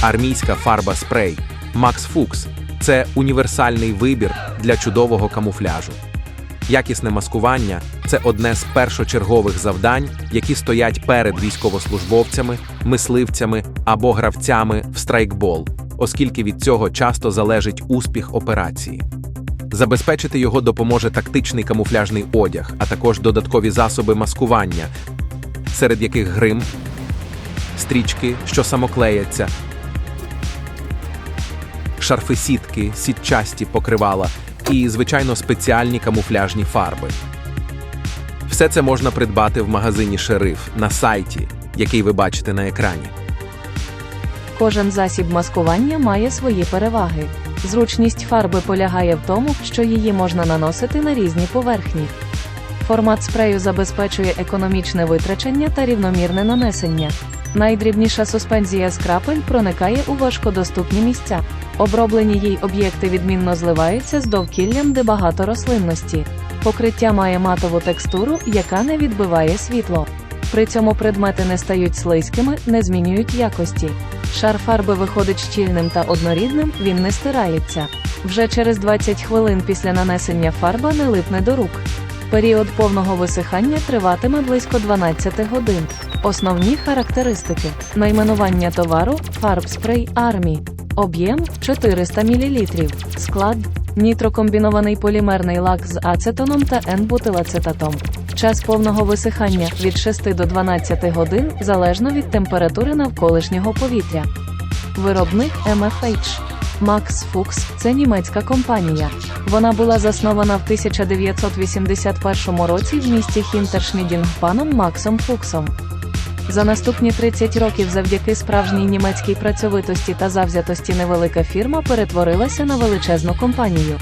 армійська фарба спрей Max Fuchs – це універсальний вибір для чудового камуфляжу. Якісне маскування це одне з першочергових завдань, які стоять перед військовослужбовцями, мисливцями або гравцями в страйкбол, оскільки від цього часто залежить успіх операції. Забезпечити його допоможе тактичний камуфляжний одяг, а також додаткові засоби маскування, серед яких грим, стрічки, що самоклеяться, шарфи сітки, сітчасті покривала і, звичайно, спеціальні камуфляжні фарби. Все це можна придбати в магазині Шериф на сайті, який ви бачите на екрані. Кожен засіб маскування має свої переваги. Зручність фарби полягає в тому, що її можна наносити на різні поверхні. Формат спрею забезпечує економічне витрачення та рівномірне нанесення. Найдрібніша суспензія з крапель проникає у важкодоступні місця. Оброблені їй об'єкти відмінно зливаються з довкіллям, де багато рослинності. Покриття має матову текстуру, яка не відбиває світло. При цьому предмети не стають слизькими, не змінюють якості. Шар фарби виходить щільним та однорідним, він не стирається. Вже через 20 хвилин після нанесення фарба не липне до рук. Період повного висихання триватиме близько 12 годин. Основні характеристики: найменування товару фарбспрей Армі. Об'єм 400 мл. Склад нітрокомбінований полімерний лак з ацетоном та N-бутилацетатом. Час повного висихання від 6 до 12 годин залежно від температури навколишнього повітря. Виробник MFH. Max Fuchs – це німецька компанія. Вона була заснована в 1981 році в місті Хінтершмідінг паном Максом Фуксом. За наступні 30 років завдяки справжній німецькій працьовитості та завзятості невелика фірма перетворилася на величезну компанію,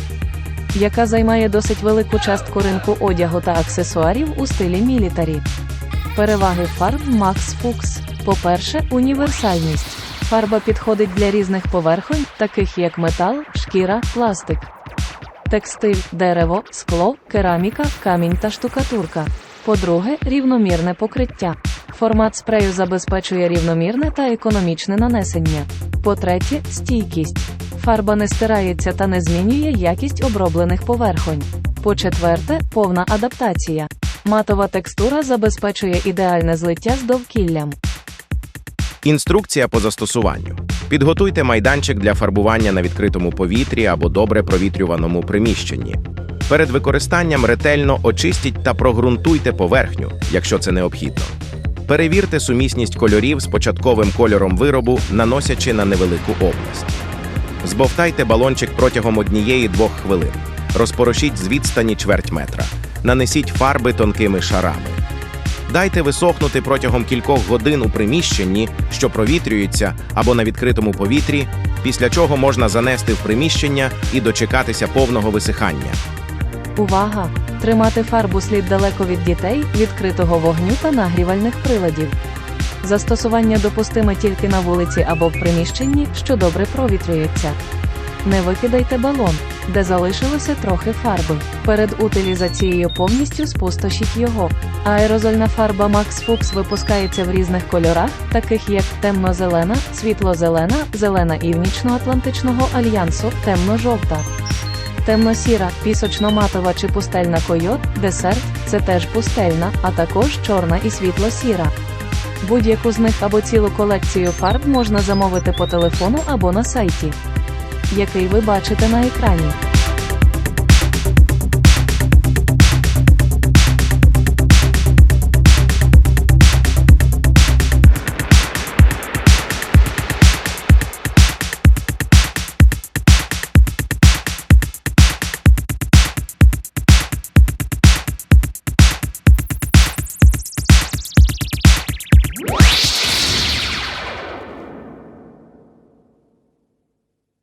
яка займає досить велику частку ринку одягу та аксесуарів у стилі мілітарі. Переваги фарб Max Fuchs. По-перше, універсальність. Фарба підходить для різних поверхонь, таких як метал, шкіра, пластик, текстиль, дерево, скло, кераміка, камінь та штукатурка. По-друге, рівномірне покриття. Формат спрею забезпечує рівномірне та економічне нанесення. По-третє, стійкість. Фарба не стирається та не змінює якість оброблених поверхонь. По-четверте, повна адаптація. Матова текстура забезпечує ідеальне злиття з довкіллям. Інструкція по застосуванню. Підготуйте майданчик для фарбування на відкритому повітрі або добре провітрюваному приміщенні. Перед використанням ретельно очистіть та прогрунтуйте поверхню, якщо це необхідно. Перевірте сумісність кольорів з початковим кольором виробу, наносячи на невелику область. Збовтайте балончик протягом однієї-двох хвилин. Розпорошіть з відстані чверть метра. Нанесіть фарби тонкими шарами. Дайте висохнути протягом кількох годин у приміщенні, що провітрюється або на відкритому повітрі, після чого можна занести в приміщення і дочекатися повного висихання. Увага! Тримати фарбу слід далеко від дітей, відкритого вогню та нагрівальних приладів. Застосування допустиме тільки на вулиці або в приміщенні, що добре провітрюється. Не викидайте балон, де залишилося трохи фарби. Перед утилізацією повністю спустошіть його. Аерозольна фарба Max Fuchs випускається в різних кольорах, таких як темно-зелена, світло-зелена, зелена Північно-Атлантичного альянсу, темно-жовта. Темно-сіра, пісочно-матова чи пустельна койот, десерт це теж пустельна, а також чорна і світло-сіра. Будь-яку з них або цілу колекцію фарб можна замовити по телефону або на сайті, який ви бачите на екрані.